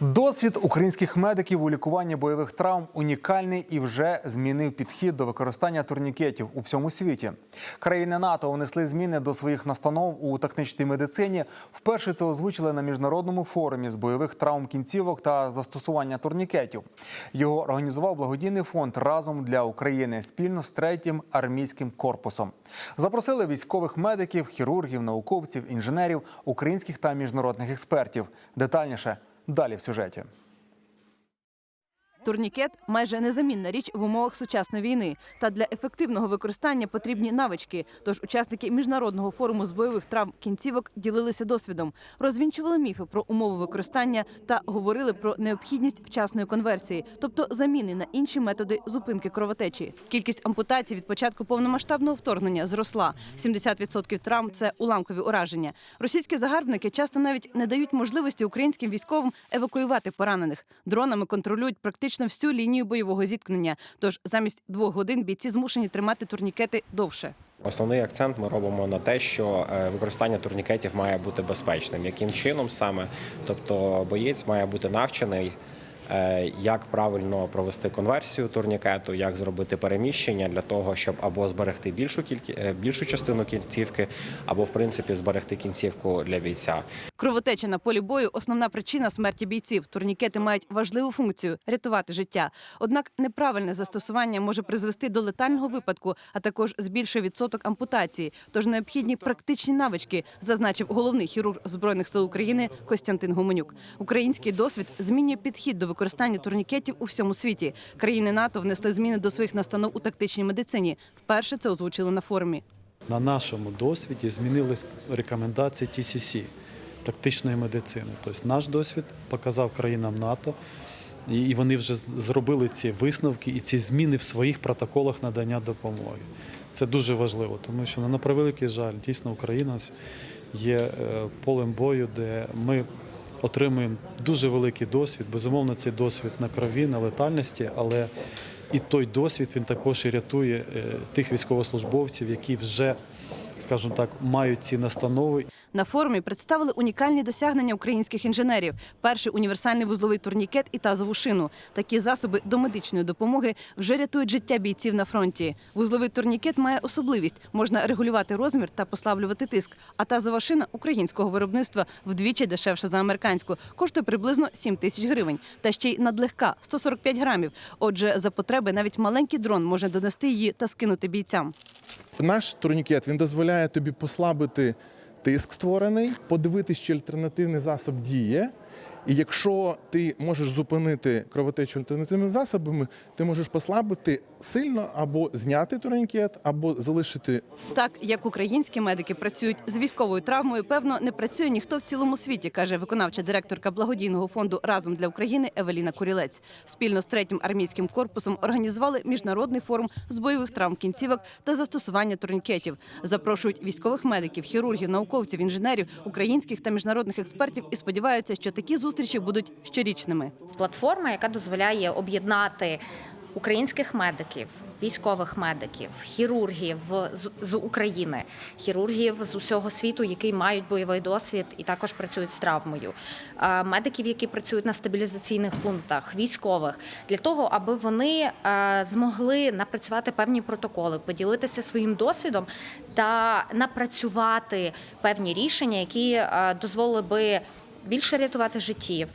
Досвід українських медиків у лікуванні бойових травм унікальний і вже змінив підхід до використання турнікетів у всьому світі. Країни НАТО внесли зміни до своїх настанов у тактичній медицині. Вперше це озвучили на міжнародному форумі з бойових травм кінцівок та застосування турнікетів. Його організував благодійний фонд разом для України спільно з третім армійським корпусом. Запросили військових медиків, хірургів, науковців, інженерів, українських та міжнародних експертів. Детальніше далі в сюжеті. Турнікет майже незамінна річ в умовах сучасної війни. Та для ефективного використання потрібні навички. Тож учасники міжнародного форуму з бойових травм кінцівок ділилися досвідом, розвінчували міфи про умови використання та говорили про необхідність вчасної конверсії, тобто заміни на інші методи зупинки кровотечі. Кількість ампутацій від початку повномасштабного вторгнення зросла. 70% травм це уламкові ураження. Російські загарбники часто навіть не дають можливості українським військовим евакуювати поранених. Дронами контролюють практично всю лінію бойового зіткнення. Тож замість двох годин бійці змушені тримати турнікети довше. Основний акцент ми робимо на те, що е, використання турнікетів має бути безпечним. Яким чином саме? Тобто боєць має бути навчений, як правильно провести конверсію турнікету, як зробити переміщення для того, щоб або зберегти більшу кількість більшу частину кінцівки, або в принципі зберегти кінцівку для бійця. Кровотеча на полі бою основна причина смерті бійців. Турнікети мають важливу функцію рятувати життя. Однак неправильне застосування може призвести до летального випадку, а також збільшує відсоток ампутації. Тож необхідні практичні навички, зазначив головний хірург збройних сил України Костянтин Гуменюк. Український досвід змінює підхід до використання турнікетів у всьому світі. Країни НАТО внесли зміни до своїх настанов у тактичній медицині. Вперше це озвучили на форумі. На нашому досвіді змінились рекомендації TCC – тактичної медицини. Тобто наш досвід показав країнам НАТО, і вони вже зробили ці висновки і ці зміни в своїх протоколах надання допомоги. Це дуже важливо, тому що ну, на превеликий жаль, дійсно Україна є е, полем бою, де ми отримуємо дуже великий досвід. Безумовно, цей досвід на крові, на летальності, але і той досвід він також і рятує е, тих військовослужбовців, які вже, скажімо так, мають ці настанови На форумі представили унікальні досягнення українських інженерів: перший універсальний вузловий турнікет і тазову шину. Такі засоби до медичної допомоги вже рятують життя бійців на фронті. Вузловий турнікет має особливість: можна регулювати розмір та послаблювати тиск. А тазова шина українського виробництва вдвічі дешевша за американську, коштує приблизно 7 тисяч гривень. Та ще й надлегка 145 грамів. Отже, за потреби навіть маленький дрон може донести її та скинути бійцям. Наш турнікет він дозволяє тобі послабити тиск створений, подивитись, чи альтернативний засоб діє. І якщо ти можеш зупинити кровотечу альтернативними засобами, ти можеш послабити сильно або зняти турнікет, або залишити Так як українські медики працюють з військовою травмою, певно, не працює ніхто в цілому світі, каже виконавча директорка благодійного фонду Разом для України Евеліна Курілець. Спільно з третім армійським корпусом організували міжнародний форум з бойових травм кінцівок та застосування турнікетів. Запрошують військових медиків, хірургів, науковців, інженерів, українських та міжнародних експертів і сподіваються, що такі зустрічі будуть щорічними. платформа, яка дозволяє об'єднати українських медиків, військових медиків, хірургів з, з України, хірургів з усього світу, які мають бойовий досвід і також працюють з травмою, е, медиків, які працюють на стабілізаційних пунктах, військових, для того, аби вони е, змогли напрацювати певні протоколи, поділитися своїм досвідом та напрацювати певні рішення, які е, дозволили би більше рятувати життів,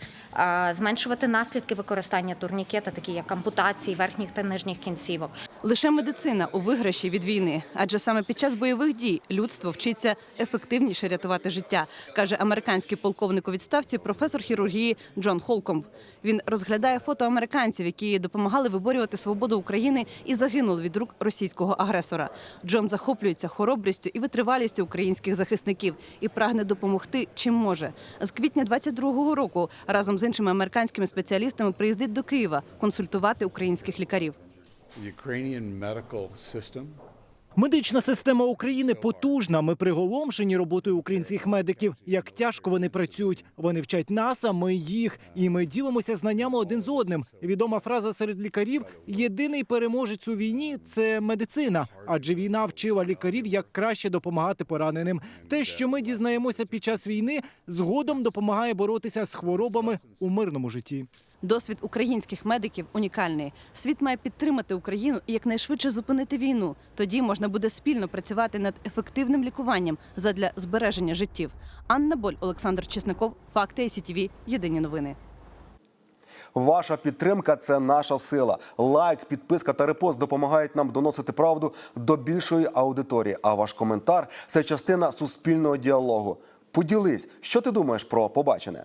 зменшувати наслідки використання турнікета, такі як ампутації верхніх та нижніх кінцівок. Лише медицина у виграші від війни, адже саме під час бойових дій людство вчиться ефективніше рятувати життя, каже американський полковник у відставці, професор хірургії Джон Холкомб. Він розглядає фото американців, які допомагали виборювати свободу України і загинули від рук російського агресора. Джон захоплюється хоробрістю і витривалістю українських захисників і прагне допомогти чим може. З квітня 22-го року разом з іншими американськими спеціалістами приїздить до Києва консультувати українських лікарів. Медична система України потужна. Ми приголомшені роботою українських медиків. Як тяжко вони працюють. Вони вчать нас, а ми їх. І ми ділимося знаннями один з одним. Відома фраза серед лікарів: єдиний переможець у війні це медицина, адже війна вчила лікарів, як краще допомагати пораненим. Те, що ми дізнаємося під час війни, згодом допомагає боротися з хворобами у мирному житті. Досвід українських медиків унікальний. Світ має підтримати Україну і якнайшвидше зупинити війну. Тоді можна буде спільно працювати над ефективним лікуванням задля збереження життів. Анна Боль, Олександр Чесников, Факти СІТВ. Єдині новини. Ваша підтримка це наша сила. Лайк, підписка та репост допомагають нам доносити правду до більшої аудиторії. А ваш коментар це частина суспільного діалогу. Поділись, що ти думаєш про побачене.